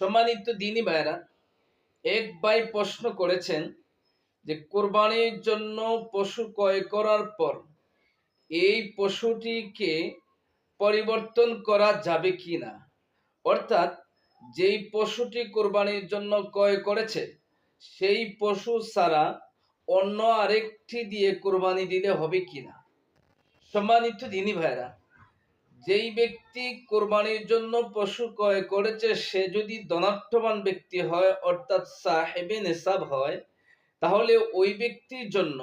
সম্মানিত দিনী ভাইরা এক ভাই প্রশ্ন করেছেন যে, কোরবানির জন্য পশু ক্রয় করার পর এই পশুটিকে পরিবর্তন করা যাবে কি না? অর্থাৎ, যেই পশুটি কোরবানির জন্য ক্রয় করেছে, সেই পশু ছাড়া অন্য আরেকটি দিয়ে কোরবানি দিলে হবে কি না? সম্মানিত দিনী ভাইরা যেই ব্যক্তি কোরবানির জন্য পশু ক্রয় করেছে, সে যদি ধনাঢ্যবান ব্যক্তি হয়, অর্থাৎ সাহেবে নেশাব হয়, তাহলে ওই ব্যক্তির জন্য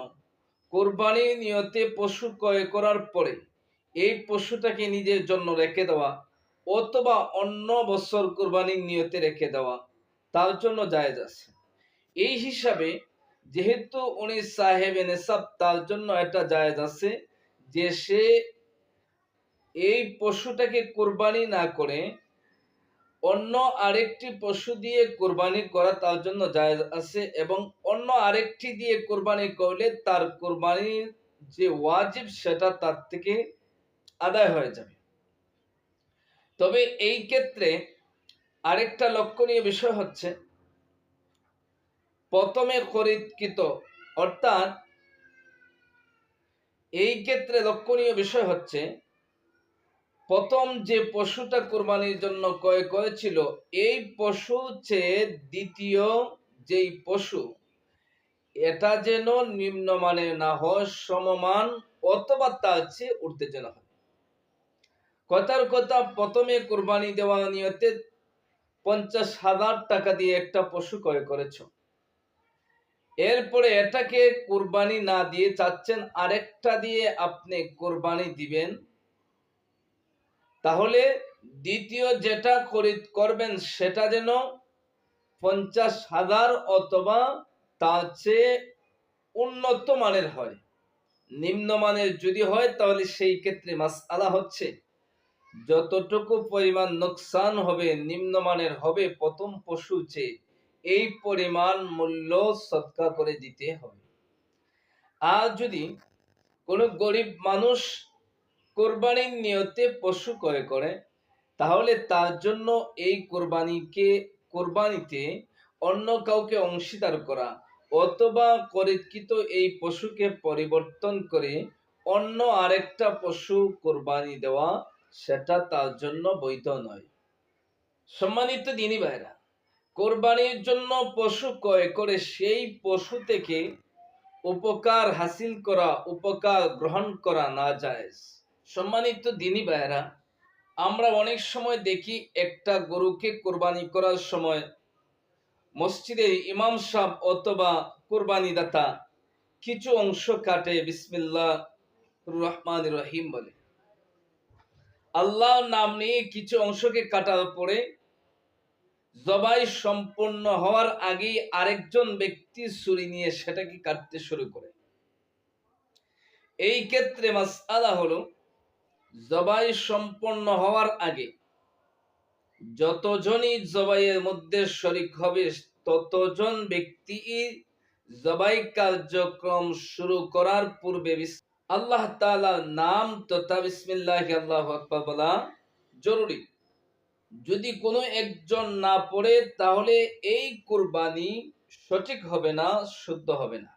কোরবানির নিয়তে পশু ক্রয় করার পরে এই পশুটাকে নিজের জন্য রেখে দেওয়া অথবা অন্য বছর কোরবানির নিয়তে রেখে দেওয়া, তার জন্য জায়েজ আছে। এই হিসাবে যেহেতু উনি সাহেবে নেশাব তার জন্য এটা জায়েজ আছে যে সে এই পশুটাকে কোরবানি না করে অন্য আরেকটি পশু দিয়ে কোরবানি করা তার জন্য জায়েজ আছে এবং অন্য আরেকটি দিয়ে কোরবানি করলে তার কোরবানির যে ওয়াজিব সেটা তার থেকে আদায় হয়ে যাবে। তবে এই ক্ষেত্রে আরেকটা লক্ষণীয় বিষয় হচ্ছে, প্রথমে খরিদকৃত, অর্থাৎ এই ক্ষেত্রে লক্ষণীয় বিষয় হচ্ছে প্রথম যে পশুটা কোরবানির জন্য ক্রয় করেছিল, এই পশু চেয়ে দ্বিতীয় যেই পশু। এটা যেন নিম্নমানের না হয় সমমান অথবা তার চেয়ে উঠতে যেন হয়। কথার কথা, প্রথমে কোরবানি দেওয়া নিয়তে পঞ্চাশ হাজার টাকা দিয়ে একটা পশু ক্রয় করেছ। এরপরে এটাকে কোরবানি না দিয়ে চাচ্ছেন আরেকটা দিয়ে আপনি কোরবানি দিবেন। তাহলে দ্বিতীয় যেটা করবেন সেটা যেন পঞ্চাশ হাজার অথবা তার চেয়ে উন্নত মানের হয়। নিম্নমানের যদি হয় তাহলে সেই ক্ষেত্রে মাস আলা হচ্ছে। যতটুকু পরিমাণ নোকসান হবে নিম্নমানের হবে, প্রথম পশু চেয়ে এই পরিমাণ মূল্য সৎকা করে দিতে হবে। আর যদি কোনো গরিব মানুষ কোরবানির নিয়তে পশু ক্রয় করে। তাহলে তার জন্য এই কোরবানিকে, কোরবানিতে অন্য কাউকে অংশীদার করা অথবা করিতকৃত এই পশুকে পরিবর্তন করে অন্য আরেকটা পশু কোরবানি দেওয়া, সেটা তার জন্য বৈধ নয়। সম্মানিত দিনী ভাইরা, কোরবানির জন্য পশু ক্রয় করে সেই পশু থেকে উপকার হাসিল করা, উপকার গ্রহণ করা না যায়। সম্মানিত দিনী ভাইয়েরা, আমরা অনেক সময় দেখি একটা গরুকে কোরবানি করার সময় মসজিদে ইমাম সাহ অথবা কোরবানি দাতা কিছু অংশ কাটে বিসমিল্লা রহমান রহিম বলে। আল্লাহর নাম নিয়ে কিছু অংশকে কাটার পরে জবাই সম্পন্ন হওয়ার আগেই আরেকজন ব্যক্তি ছুরি নিয়ে সেটাকে কাটতে শুরু করে। এই ক্ষেত্রে মাস মাসালা হলো জবাই সম্পন্ন হওয়ার আগে যতজনই জবাইয়ের মধ্যে শরিক হবে, ততজন ব্যক্তি জবাই কার্যক্রম শুরু করার পূর্বে আল্লাহ তালার নাম তথা বিসমিল্লাহ আল্লাহ আকবর বলা জরুরি। যদি কোনো একজন না পড়ে, তাহলে এই কুরবানি সঠিক হবে না, শুদ্ধ হবে না।